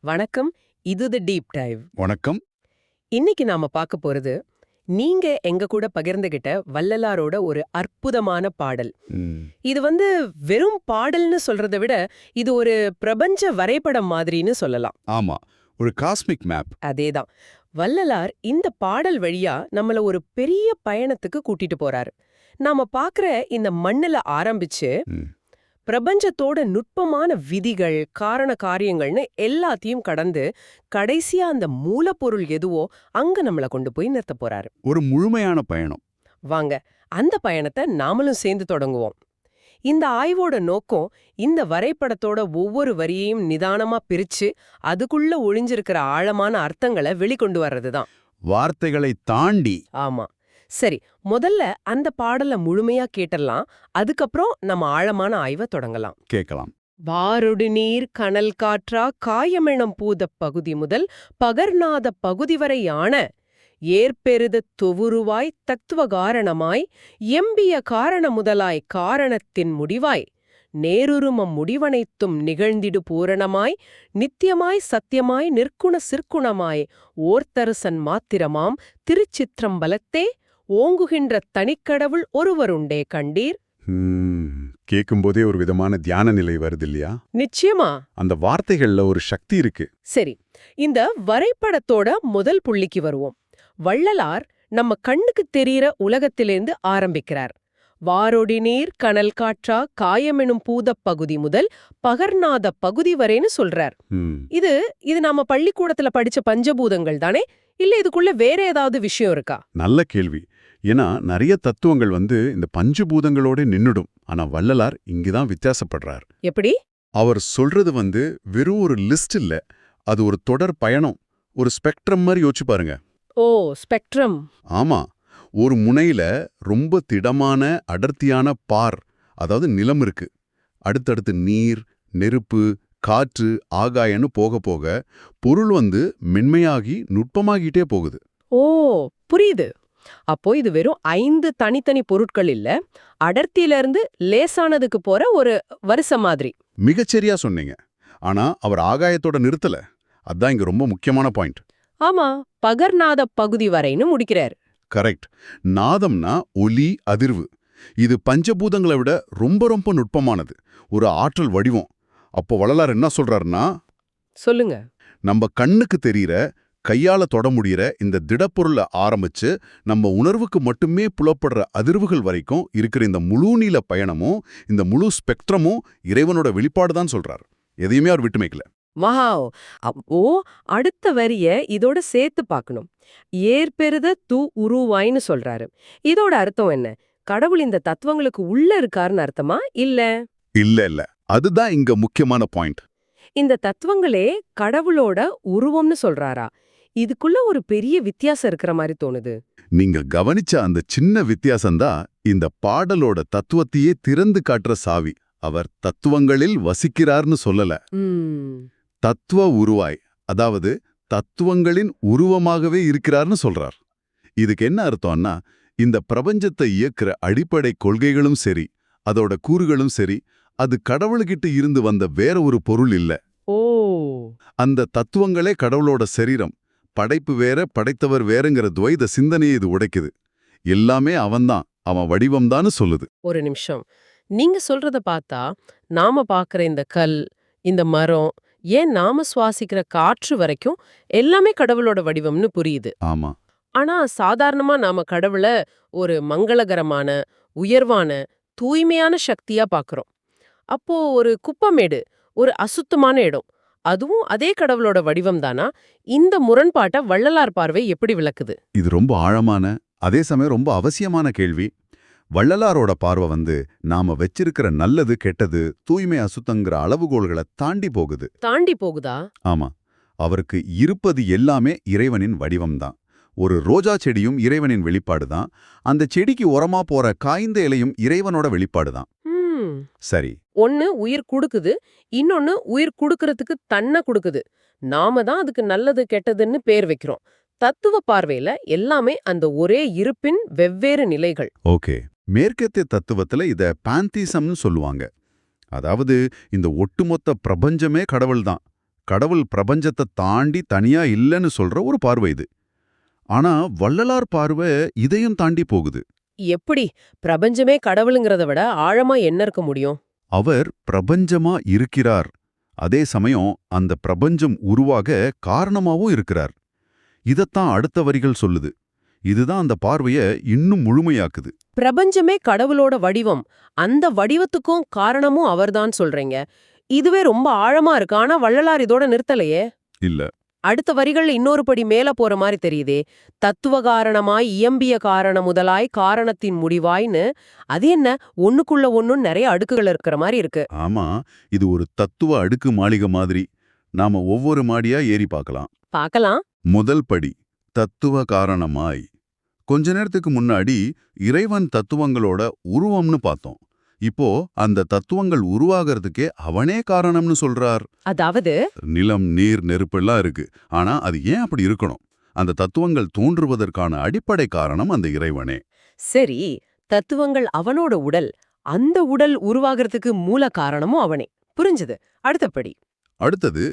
வணக்கம். இது தி deep dive வணக்கம். இன்னைக்கு நாம பார்க்க போறது நீங்க எங்க கூட பகிர்ந்துகிட்ட வள்ளலாரோட ஒரு அற்புதமான பாடல். இது வந்து வெறும் பாடல்னு சொல்றதை விட இது ஒரு பிரபஞ்ச வரைபடம் மாதிரின்னு சொல்லலாம். ஆமா. ஒரு காஸ்மிக் மேப். அதேதான். வள்ளலார் இந்த பாடல் வழியா நம்மள ஒரு பெரிய பயணத்துக்கு கூட்டிட்டு போறாரு. நாம பாக்குற இந்த மண்ணுல ஆரம்பிச்சு. பிரபஞ்சத்தோட நுட்பமான விதிகள் காரண காரியங்கள்னு எல்லாத்தையும் கடந்து கடைசியா அந்த மூலப்பொருள் எதுவோ அங்க நம்மள கொண்டு போய் நிறுத்த போறாரு. ஒரு முழுமையான பயணம். வாங்க அந்த பயணத்தை நாமளும் சேர்ந்து தொடங்குவோம். இந்த ஆய்வோட நோக்கம் இந்த வரைபடத்தோட ஒவ்வொரு வரியையும் நிதானமா பிரிச்சு அதுக்குள்ள ஒளிஞ்சிருக்கிற ஆழமான அர்த்தங்களை வெளிக்கொண்டு வர்றதுதான். வார்த்தைகளை தாண்டி ஆமா. சரி முதல்ல அந்த பாடலை முழுமையா கேட்டலாம் அதுக்கப்புறம் நம்ம ஆழமான ஆய்வை தொடங்கலாம். கேட்கலாம். வாரொடு நீர் கனல் காற்றா காயமெனம் பூதப் பகுதி முதல் பகர்நாத பகுதி வரை ஆன ஏற்பெருத தொவுருவாய் தத்துவ காரணமாய் எம்பிய காரண முதலாய் காரணத்தின் முடிவாய் நேருருமம் முடிவனைத்தும் நிகழ்ந்திடு பூரணமாய் நித்தியமாய் சத்தியமாய் நிற்குண சிற்குணமாய் ஓர்த்தரசன் மாத்திரமாம் திருச்சிற்றம்பலத்தே ஓங்குகின்ற தனிக்கடவுள் ஒருவருண்டே கண்டீர்? கேட்கும்போதே ஒரு விதமான தியான நிலை வருது இல்லையா நிச்சயமா. அந்த வார்த்தைகள்ல ஒரு சக்தி இருக்கு. சரி இந்த வரைபடத்தோட முதல் புள்ளிக்கு வருவோம். வள்ளலார் நம்ம கண்ணுக்கு தெரியற உலகத்திலிருந்து ஆரம்பிக்கிறார். வாரொடி நீர் கனல் காற்றா காயமெனும் பூதப் பகுதி முதல் பகர்நாத பகுதி வரைன்னு சொல்றார். இது இது நாம பள்ளிக்கூடத்துல படிச்ச பஞ்சபூதங்கள் தானே? இல்ல இதுக்குள்ள வேற ஏதாவது விஷயம் இருக்கா? நல்ல கேள்வி. ஏன்னா நிறைய தத்துவங்கள் வந்து இந்த பஞ்சபூதங்களோட நின்னுடும். ஆனா வள்ளலார் இங்கதான் வித்தியாசப்படுறார். எப்படி? அவர் சொல்றது வந்து வெறும் ஒரு லிஸ்ட் இல்ல அது ஒரு தொடர் பயணம் ஒரு ஸ்பெக்ட்ரம் மாதிரி யோசிச்சு பாருங்க. ஓ ஸ்பெக்ட்ரம். ஆமா ஒரு முனையில ரொம்ப திடமான அடர்த்தியான பார் அதாவது நிலம் இருக்கு. அடுத்தடுத்து நீர் நெருப்பு காற்று ஆகாயன்னு போக போக பொருள் வந்து மென்மையாகி நுட்பமாகிட்டே போகுது. ஓ புரியுது. அப்போ இது வெறும் ஐந்து தனித்தனி பொருட்கள் இல்ல அடர்த்தியில இருந்து லேசானதுக்கு போற ஒரு வரிசை மாதிரி. மிகச்சரியா சொன்னீங்க. ஆனா அவர் ஆகாயத்தோட நிறுத்தல. அதான் இங்க ரொம்ப முக்கியமான பாயிண்ட். ஆமா பகர்நாத பகுதி வரைன்னு முடிக்கிறார். கரெக்ட். நாதம்னா ஒலி அதிர்வு. இது பஞ்சபூதங்களை விட ரொம்ப ரொம்ப நுட்பமானது. ஒரு ஆற்றல் வடிவம். அப்போ வள்ளலார் என்ன சொல்றாருன்னா சொல்லுங்க. நம்ம கண்ணுக்கு தெரியற கையால தொட முடியற இந்த திடப்பொருளை ஆரம்பிச்சு நம்ம உணர்வுக்கு மட்டுமே புலப்படுற அதிர்வுகள் வரைக்கும் இருக்கிற இந்த முழு நீள பயணமும் இந்த முழு ஸ்பெக்ட்ரமும் இறைவனோட வெளிப்பாடு தான் சொல்றார். எதையுமே அவர் விட்டு வைக்கல வாவ்! அப்போ அடுத்த வரிய இதோட சேர்த்து பார்க்கணும். ஏற்பெருத தூ உருவாய்ன்னு சொல்றாரு. இதோட அர்த்தம் என்ன? கடவுள் இந்த தத்துவங்களுக்கு உள்ள இருக்காருன்னு அர்த்தமா? இல்ல. இல்ல இல்ல. அதுதான் இங்க முக்கியமான பாயிண்ட் இந்த தத்துவங்களே கடவுளோட உருவம்னு சொல்றாரா? இதுக்குள்ள ஒரு பெரிய வித்தியாசம் இருக்கிற மாதிரி தோணுது. நீங்க கவனிச்ச அந்த சின்ன வித்தியாசம்தான் இந்த பாடலோட தத்துவத்தையே திறந்து காட்டுற சாவி. அவர் தத்துவங்களில் வசிக்கிறார்னு சொல்லல. தத்துவ உருவாய் அதாவது தத்துவங்களின் உருவமாகவே இருக்கிறார்னு சொல்றார். இதுக்கு என்ன அர்த்தம்னா இந்த பிரபஞ்சத்தை இயக்குற அடிப்படை கொள்கைகளும் சரி அதோட கூறுகளும் சரி அது கடவுள்கிட்ட இருந்து வந்த வேற ஒரு பொருள் இல்ல. ஓ. அந்த தத்துவங்களே கடவுளோட சரீரம். படைப்பு வேற படைத்தவர் வேறங்கிற துவைத சிந்தனையை இது உடைக்குது. எல்லாமே அவன்தான் அவன் வடிவம்தான்னு சொல்லுது. ஒரு நிமிஷம். நீங்க சொல்றத பார்த்தா நாம பார்க்குற இந்த கல் இந்த மரம் ஏன் நாம சுவாசிக்கிற காற்று வரைக்கும் எல்லாமே கடவுளோட வடிவம்னு புரியுது. ஆமா. ஆனா சாதாரணமா நாம கடவுளை ஒரு மங்களகரமான உயர்வான தூய்மையான சக்தியா பார்க்கறோம். அப்போ ஒரு குப்பமேடு ஒரு அசுத்தமான இடம். அதுவும் அதே கடவுளோட வடிவம் தானா? இந்த முரண்பாட்டை வள்ளலார் பார்வை எப்படி விளக்குது? இது ரொம்ப ஆழமான அதே சமயம் ரொம்ப அவசியமான கேள்வி. வள்ளலாரோட பார்வை வந்து நாம வச்சிருக்கிற நல்லது கெட்டது தூய்மை அசுத்தங்கிற அளவுகோல்களை தாண்டி போகுது. தாண்டி போகுதா? ஆமா. அவருக்கு இருப்பது எல்லாமே இறைவனின் வடிவம்தான் ஒரு ரோஜா செடியும் இறைவனின் வெளிப்பாடுதான் அந்த செடிக்கு உரமா போற காய்ந்த இலையும் இறைவனோட வெளிப்பாடுதான் ம் சரி. ஒன்னு உயிர் குடுக்குது இன்னொன்னு உயிர் குடுக்கறதுக்கு தன்னை குடுக்குது. நாம தான் அதுக்கு நல்லது கெட்டதுன்னு பேர் வைக்கிறோம். தத்துவ பார்வையில எல்லாமே அந்த ஒரே இருப்பின் வெவ்வேறு நிலைகள். ஓகே. மேற்கத்திய தத்துவத்துல இத பாந்தீசம்னு சொல்லுவாங்க. அதாவது இந்த ஒட்டுமொத்த பிரபஞ்சமே கடவுள்தான் கடவுள் பிரபஞ்சத்தை தாண்டி தனியா இல்லைன்னு சொல்ற ஒரு பார்வை இது. ஆனா வள்ளலார் பார்வை இதையும் தாண்டி போகுது. எப்படி பிரபஞ்சமே கடவுளுங்கிறத விட ஆழமா என்ன இருக்க முடியும்? அவர் பிரபஞ்சமா இருக்கிறார். அதே சமயம் அந்த பிரபஞ்சம் உருவாக காரணமாவும் இருக்கிறார். இதத்தான் அடுத்த வரிகள் சொல்லுது. இதுதான் அந்த பார்வைய இன்னும் முழுமையாக்குது. பிரபஞ்சமே கடவுளோட வடிவம். அந்த வடிவத்துக்கும் காரணமும் அவர்தான் சொல்றீங்க. இதுவே ரொம்ப ஆழமா இருக்கு. ஆனா வள்ளலார் இதோட நிறுத்தலையே. இல்ல. அடுத்த வரிகள் இன்னொரு படி மேல போற மாதிரி தெரியுதே. தத்துவ காரணமாய் இயம்பிய காரண முதலாய் காரணத்தின் முடிவாய்னு. அது என்ன? ஒண்ணுக்குள்ள ஒண்ணும் நிறைய அடுக்குகள் இருக்கிற மாதிரி இருக்கு. ஆமா இது ஒரு தத்துவ அடுக்கு மாளிகை மாதிரி. நாம ஒவ்வொரு மாடியா ஏறி பார்க்கலாம். பார்க்கலாம். முதல் படி தத்துவ காரணமாய். கொஞ்ச நேரத்துக்கு முன்னாடி இறைவன் தத்துவங்களோட உருவம்னு பார்த்தோம். இப்போ அந்த தத்துவங்கள் உருவாகிறதுக்கே அவனே காரணம்னு சொல்றார். அதாவது? நிலம் நீர் நெருப்பெல்லாம் இருக்கு. ஆனா அது ஏன் அப்படி இருக்கணும்? அந்த தத்துவங்கள் தோன்றுவதற்கான அடிப்படை காரணம் அந்த இறைவனே. சரி தத்துவங்கள் அவனோட உடல் அந்த உடல் உருவாகிறதுக்கு மூல காரணமும் அவனே. புரிஞ்சது? அடுத்தபடி. அடுத்தது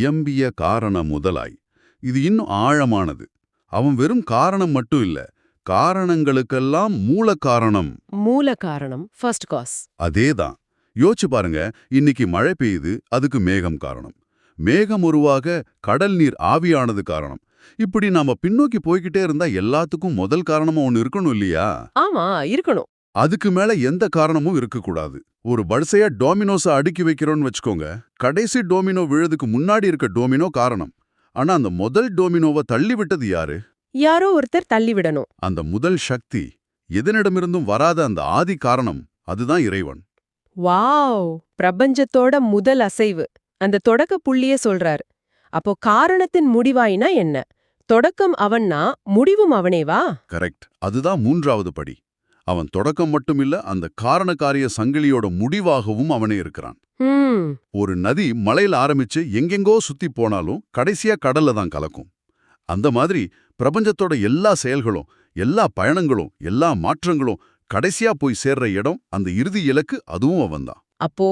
இயம்பிய காரண முதலாய். இது இன்னும் ஆழமானது. அவன் வெறும் காரணம் மட்டும் இல்ல காரணங்களுக்கெல்லாம் மூல காரணம். மூல காரணம் ஃபர்ஸ்ட் காஸ் அதேதான். யோசிச்சு பாருங்க இன்னைக்கு மழை பெய்யுது அதுக்கு மேகம் காரணம். மேகம் உருவாக கடல் நீர் ஆவியானது காரணம். இப்படி நாம பின்னோக்கி போய்கிட்டே இருந்தா எல்லாத்துக்கும் முதல் காரணமா ஒன்னு இருக்கணும் இல்லையா? ஆமா இருக்கணும். அதுக்கு மேல எந்த காரணமும் இருக்கக்கூடாது. ஒரு வரிசையா டோமினோஸ அடுக்கி வைக்கிறோம்னு வச்சுக்கோங்க கடைசி டோமினோ விழுதுக்கு முன்னாடி இருக்க டோமினோ காரணம். ஆனா அந்த முதல் டோமினோவை தள்ளி விட்டது யாரு? யாரோ ஒருத்தர் தள்ளி விடணும் அந்த முதல் சக்தி எதனிடமிருந்தும் வராத அந்த ஆதி காரணம் அதுதான் இறைவன். வாவ்! பிரபஞ்சத்தோட முதல் அசைவு. அந்த தொடக்க புள்ளிய சொல்றார். அப்போ காரணத்தின் முடிவாயினா என்ன? தொடக்கம் அவன்னா முடிவும் அவனேவா? கரெக்ட். அதுதான் மூன்றாவது படி. அவன் தொடக்கம் மட்டுமில்ல அந்த காரணக்காரிய சங்கிலியோட முடிவாகவும் அவனே இருக்கிறான். ஒரு நதி மலையில ஆரம்பிச்சு எங்கெங்கோ சுத்தி போனாலும் கடைசியா கடல்ல தான் கலக்கும். அந்த மாதிரி பிரபஞ்சத்தோட எல்லா செயல்களும் எல்லா பயணங்களும் எல்லா மாற்றங்களும் கடைசியா போய் சேர்ற இடம் அந்த இறுதி இலக்கு அதுவும் அவன்தான். அப்போ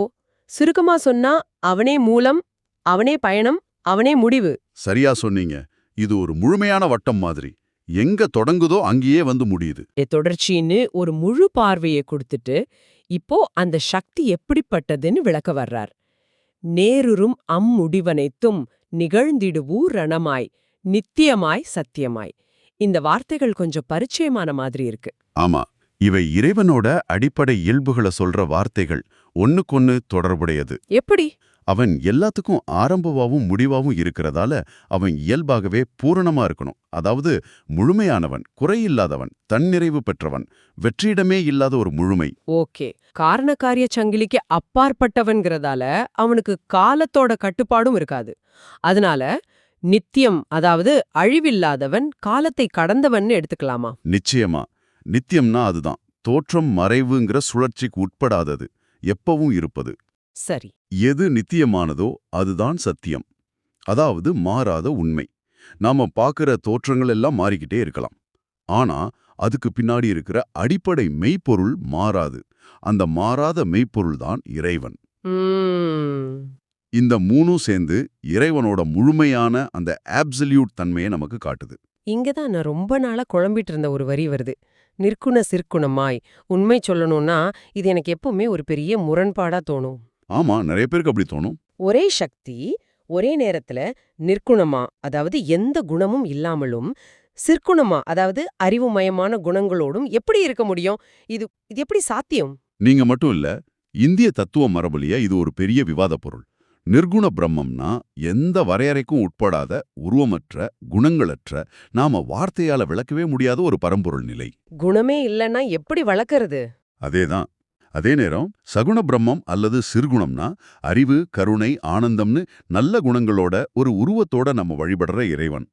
சுருக்கமா சொன்னா அவனே மூலம் அவனே பயணம் அவனே முடிவு. சரியா சொன்னீங்க. இது ஒரு முழுமையான வட்டம் மாதிரி. எங்க தொடங்குதோ அங்கேயே வந்து முடியுது. தொடர்ச்சின்னு ஒரு முழு பார்வையை கொடுத்துட்டு இப்போ அந்த சக்தி எப்படிப்பட்டதுன்னு விளக்க வர்றார். நேருறும் அம்முடிவனைத்தும் நிகழ்ந்திடுவூ ரணமாய். நித்தியமாய் சத்தியமாய். இந்த வார்த்தைகள் கொஞ்சம் பரிச்சயமான மாதிரி இருக்கு. ஆமா இவை இறைவனோட அடிப்படை இயல்புகளை சொல்ற வார்த்தைகள் ஒண்ணுக்கொன்னு தொடர்புடையது. எப்படி? அவன் எல்லாத்துக்கும் ஆரம்பவாவும் முடிவாவும் இருக்கிறதால அவன் இயல்பாகவே பூரணமா இருக்கணும். அதாவது முழுமையானவன் குறையில்லாதவன் தன்னிறைவு பெற்றவன் வெற்றிடமே இல்லாத ஒரு முழுமை. ஓகே. காரணக்காரிய சங்கிலிக்கு அப்பாற்பட்டவன்கிறதால அவனுக்கு காலத்தோட கட்டுப்பாடும் இருக்காது. அதனால நித்தியம் அதாவது அழிவில்லாதவன் காலத்தை கடந்தவன் எடுத்துக்கலாமா? நிச்சயமா. நித்தியம்னா அதுதான். தோற்றம் மறைவுங்கிற சுழற்சிக்கு உட்படாதது. எப்பவும் இருப்பது. சரி. எது நித்தியமானதோ அதுதான் சத்தியம். அதாவது மாறாத உண்மை. நாம பார்க்கிற தோற்றங்கள் எல்லாம் மாறிக்கிட்டே இருக்கலாம். ஆனா அதுக்கு பின்னாடி இருக்கிற அடிப்படை மெய்ப்பொருள் மாறாது. அந்த மாறாத மெய்ப்பொருள் தான் இறைவன் இந்த மூணும் சேர்ந்து இறைவனோட முழுமையான அந்த ஆப்சல்யூட் தன்மையை நமக்கு காட்டுது. இங்கதான் நான் ரொம்ப நாளா குழம்பிட்டு இருந்த ஒரு வரி வருது. நிற்குண சிற்குணமாய். உண்மை சொல்லணும்னா இது எனக்கு எப்பவுமே ஒரு பெரிய முரண்பாடா தோணும். ஆமா நிறைய பேருக்கு அப்படி தோணும். ஒரே சக்தி ஒரே நேரத்துல நிற்குணமா அதாவது எந்த குணமும் இல்லாமலும் சிற்குணமா அதாவது அறிவுமயமான குணங்களோடும் எப்படி இருக்க முடியும்? இது இது எப்படி சாத்தியம்? நீங்க மட்டும் இல்ல இந்திய தத்துவ மரபுலிய இது ஒரு பெரிய விவாத பொருள். நிர்குண பிரம்மம்னா எந்த வரையறைக்கும் உட்படாத உருவமற்ற குணங்களற்ற நாம வார்த்தையால விளக்கவே முடியாத ஒரு பரம்பொருள் நிலை. குணமே இல்லைன்னா எப்படி வளர்க்கறது? அதேதான். அதே நேரம் சகுண பிரம்மம் அல்லது சிறுகுணம்னா அறிவு கருணை ஆனந்தம்னு நல்ல குணங்களோட ஒரு உருவத்தோட நம்ம வழிபடுற இறைவன்.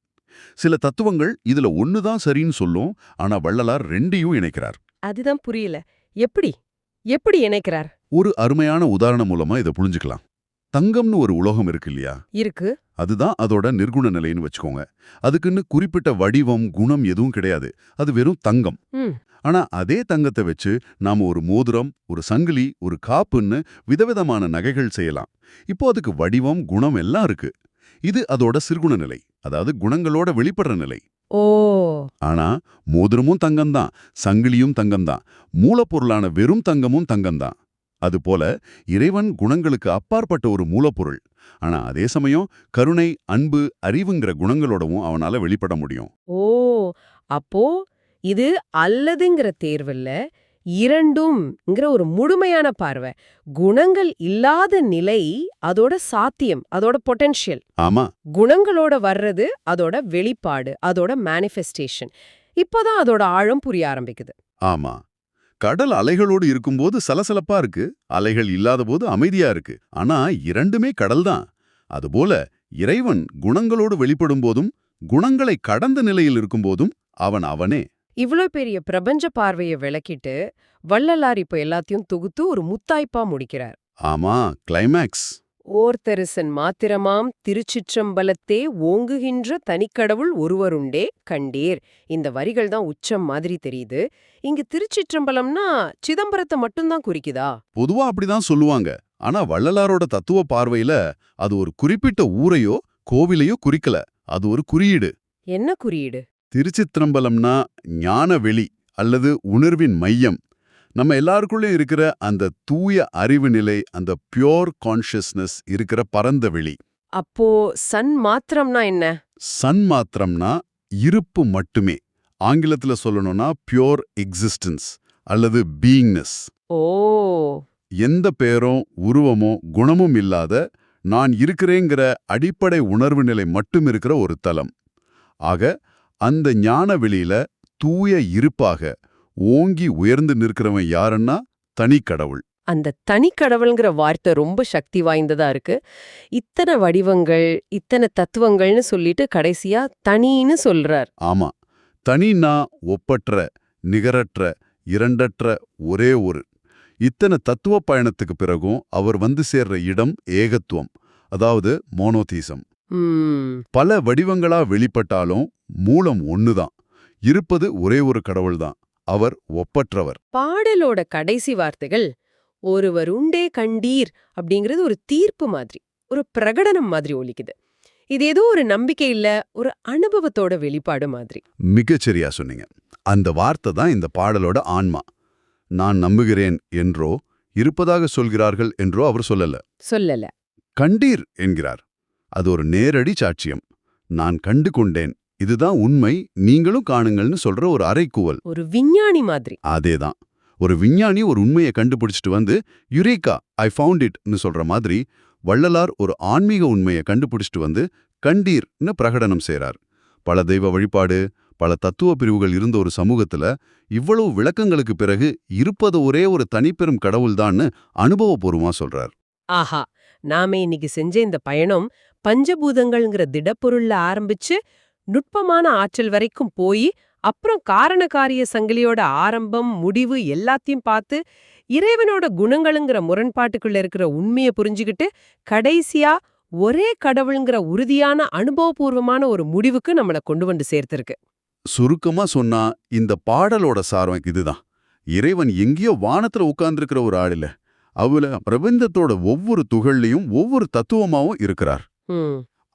சில தத்துவங்கள் இதுல ஒண்ணுதான் சரின்னு சொல்லும் ஆனா வள்ளலார் ரெண்டையும் இணைக்கிறார். அதுதான் புரியல. எப்படி? எப்படி இணைக்கிறார்? ஒரு அருமையான உதாரணம் மூலமா இதை புரிஞ்சுக்கலாம். தங்கம்னு ஒரு உலோகம் இருக்கு இல்லையா இருக்கு. அதுதான் அதோட நிர்குண நிலைன்னு வச்சுக்கோங்க. அதுக்குன்னு குறிப்பிட்ட வடிவம் குணம் எதுவும் கிடையாது. அது வெறும் தங்கம். ஆனா அதே தங்கத்தை வச்சு நாம ஒரு மோதிரம் ஒரு சங்கிலி ஒரு காப்புன்னு விதவிதமான நகைகள் செய்யலாம். இப்போ அதுக்கு வடிவம் குணம் எல்லாம் இருக்கு. இது அதோட சிறுகுண நிலை. அதாவது குணங்களோட வெளிப்படுற நிலை. ஓ. ஆனா மோதிரமும் தங்கம்தான் சங்கிலியும் தங்கம்தான். மூலப்பொருளான வெறும் தங்கமும் தங்கம்தான். அதுபோல இறைவன் குணங்களுக்கு அப்பாற்பட்ட ஒரு மூலப்பொருள். ஆனா அதே சமயம் கருணை அன்பு அறிவுங்கிற குணங்களோடவும் அவனால வெளிப்பட முடியும். ஓ! அப்போ இது அல்லதுங்கிற தேர்வில்ல இரண்டும்ங்கிற ஒரு முழுமையான பார்வை. குணங்கள் இல்லாத நிலை அதோட சாத்தியம் அதோட பொட்டென்ஷியல் ஆமா. குணங்களோட வர்றது அதோட வெளிப்பாடு அதோட மேனிஃபெஸ்டேஷன் இப்போதான் அதோட ஆழம் புரிய ஆரம்பிக்குது. ஆமா. கடல் அலைகளோடு இருக்கும்போது சலசலப்பா இருக்கு. அலைகள் இல்லாத போது அமைதியா இருக்கு. ஆனா இரண்டுமே கடல்தான். அதுபோல இறைவன் குணங்களோடு வெளிப்படும் போதும் குணங்களை கடந்த நிலையில் இருக்கும்போதும் அவன் அவனே. இவ்ளோ பெரிய பிரபஞ்ச பார்வையை விளக்கிட்டு வள்ளலார் இப்ப எல்லாத்தையும் தொகுத்து ஒரு முத்தாய்ப்பா முடிக்கிறார். ஆமா கிளைமேக்ஸ் ஓர்தரிசன் மாத்திரமாம் திருச்சிற்றம்பலத்தே ஓங்குகின்ற தனிக்கடவுள் ஒருவருண்டே கண்டீர். இந்த வரிகள் தான் உச்சம் மாதிரி தெரியுது. இங்க திருச்சிற்றம்பலம்னா சிதம்பரத்தை மட்டும்தான் குறிக்குதா? பொதுவா அப்படிதான் சொல்லுவாங்க. ஆனா வள்ளலாரோட தத்துவ பார்வையில அது ஒரு குறிப்பிட்ட ஊரையோ கோவிலையோ குறிக்கல. அது ஒரு குறியீடு. என்ன குறியீடு? திருச்சித்திரம்பலம்னா ஞான வெளி அல்லது உணர்வின் மையம். நம்ம எல்லாருக்குள்ளயும் இருக்கிற அந்த தூய அறிவு நிலை அந்த பியோர் கான்ஷியஸ்னஸ் இருக்கிற பரந்த வெளி. அப்போ சன் மாத்திரம்னா என்ன? சன் மாத்திரம்னா இருப்பு மட்டுமே. ஆங்கிலத்துல சொல்லணும்னா பியோர் எக்ஸிஸ்டன்ஸ் அல்லது பீயிங்னஸ் ஓ. எந்த பேரும் உருவமோ குணமும் இல்லாத நான் இருக்கிறேங்கிற அடிப்படை உணர்வு நிலை மட்டும் இருக்கிற ஒரு தலம். ஆக அந்த ஞான வெளியில தூய இருப்பாக ஓங்கி உயர்ந்து நிற்கிறவன் யாருன்னா தனிக்கடவுள். அந்த தனிக்கடவுள்ங்கிற வார்த்தை ரொம்ப சக்தி வாய்ந்ததா இருக்கு. இத்தனை வடிவங்கள் இத்தனை தத்துவங்கள்னு சொல்லிட்டு கடைசியா தனின்னு சொல்றார். ஆமா. தனினா ஒப்பற்ற நிகரற்ற இரண்டற்ற ஒரே ஒரு. இத்தனை தத்துவ பயணத்துக்கு பிறகும் அவர் வந்து சேர்ற இடம் ஏகத்துவம் அதாவது மோனோதீசம். பல வடிவங்களா வெளிப்பட்டாலும் மூலம் ஒண்ணுதான். இருப்பது ஒரே ஒரு கடவுள்தான். அவர் ஒப்பற்றவர். பாடலோட கடைசி வார்த்தைகள் ஒருவர் உண்டே கண்டீர் அப்படிங்கிறது ஒரு தீர்ப்பு மாதிரி ஒரு பிரகடனம் மாதிரி ஒலிக்குது. இது ஏதோ ஒரு நம்பிக்கை இல்ல ஒரு அனுபவத்தோட வெளிப்பாடு மாதிரி. மிகச்சரியா சொன்னீங்க. அந்த வார்த்தை தான் இந்த பாடலோட ஆன்மா. நான் நம்புகிறேன் என்றோ இருப்பதாக சொல்கிறார்கள் என்றோ அவர் சொல்லல. சொல்லல. கண்டீர் என்கிறார். அது ஒரு நேரடி சாட்சியம். நான் கண்டு கொண்டேன் இதுதான் உண்மை நீங்களும் காணுங்கள்னு சொல்ற ஒரு அறைக்கூவல் ஒரு விஞ்ஞானி மாதிரி. அதேதான். ஒரு விஞ்ஞானி ஒரு உண்மையை கண்டுபிடிச்சிட்டு வந்து யுரேகா ஐ ஃபவுண்ட் இட்னு சொல்ற மாதிரி வள்ளலார் ஒரு ஆன்மீக உண்மையை கண்டுபிடிச்சிட்டு வந்து கண்டீர்னு பிரகடனம் செய்றார். பல தெய்வ வழிபாடு பல தத்துவ பிரிவுகள் இருந்த ஒரு சமூகத்துல இவ்வளவு விளக்கங்களுக்கு பிறகு இருப்பது ஒரே ஒரு தனிப்பெரும் கடவுள்தான்னு அனுபவபூர்வமா சொல்றார். ஆஹா! நாம இன்னைக்கு செஞ்ச இந்த பயணம் பஞ்சபூதங்கள்ங்கிற திடப்பொருள்ல ஆரம்பிச்சு நுட்பமான ஆற்றல் வரைக்கும் போய் அப்புறம் காரணகாரிய சங்கிலியோட ஆரம்பம் முடிவு எல்லாத்தையும் பார்த்து இறைவனோட குணங்களுங்கிற முரண்பாட்டுக்குள்ள இருக்கிற உண்மையை புரிஞ்சுக்கிட்டு கடைசியா ஒரே கடவுளுங்கிற உறுதியான அனுபவபூர்வமான ஒரு முடிவுக்கு நம்மள கொண்டு வந்து சேர்த்திருக்கு. சுருக்கமா சொன்னா இந்த பாடலோட சாரம் இதுதான். இறைவன் எங்கேயோ வானத்துல உட்கார்ந்திருக்கிற ஒரு ஆள் இல்ல அவள பிரபஞ்சத்தோட ஒவ்வொரு துகள்லையும் ஒவ்வொரு தத்துவமாவும் இருக்கிறார்.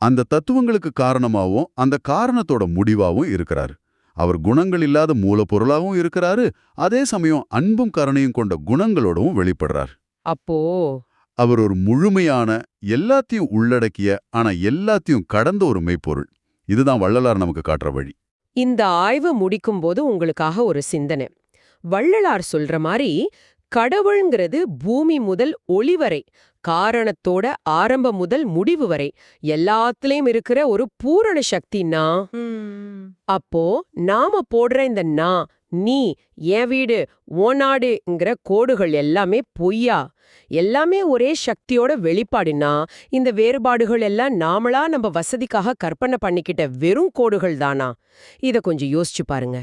அந்த தத்துவங்களுக்கு காரணமாவும் அந்த காரணத்தோட முடிவாவும் இருக்கிறார். அவர் குணங்கள் இல்லாத மூலப்பொருளாவும் இருக்கிறாரு. அதே சமயம் அன்பும் கருணையும் கொண்ட குணங்களோடவும் வெளிப்படுறார். அப்போ அவர் ஒரு முழுமையான எல்லாத்தையும் உள்ளடக்கிய ஆனா எல்லாத்தையும் கடந்த ஒரு மெய்ப்பொருள். இதுதான் வள்ளலார் நமக்கு காட்டுற வழி. இந்த ஆய்வு முடிக்கும்போது உங்களுக்காக ஒரு சிந்தனை. வள்ளலார் சொல்ற மாதிரி கடவுள்ங்கிறது பூமி முதல் ஒளி வரை காரணத்தோட ஆரம்பம் முதல் முடிவு வரை எல்லாத்துலயும் இருக்கிற ஒரு பூரண சக்தினா அப்போ நாம போடுற இந்த நா நீ என் வீடு ஓநாடுங்கிற கோடுகள் எல்லாமே பொய்யா? எல்லாமே ஒரே சக்தியோட வெளிப்பாடுனா இந்த வேறுபாடுகள் எல்லாம் நாமளா நம்ம வசதிக்காக கற்பனை பண்ணிக்கிட்ட வெறும் கோடுகள் தானா? இத கொஞ்சம் யோசிச்சு பாருங்க.